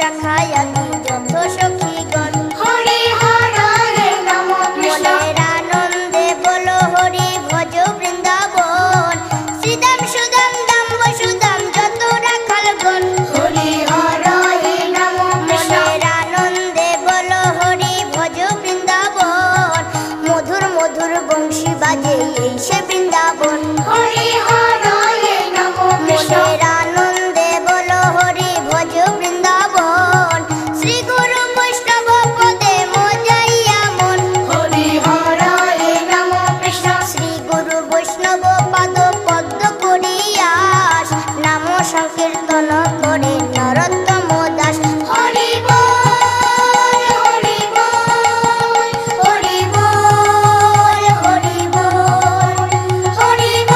শাখায় আমি যত সখীগণ। ভজ বৃন্দাবন। শ্রীদাম সুদাম দাম সুদাম যত রাখাল গণ। হরি হরে ভজ বৃন্দাবন। মধুর মধুর বংশী বাজে এই সে বৃন্দাবন। সংকীর্তন করে নরত্ব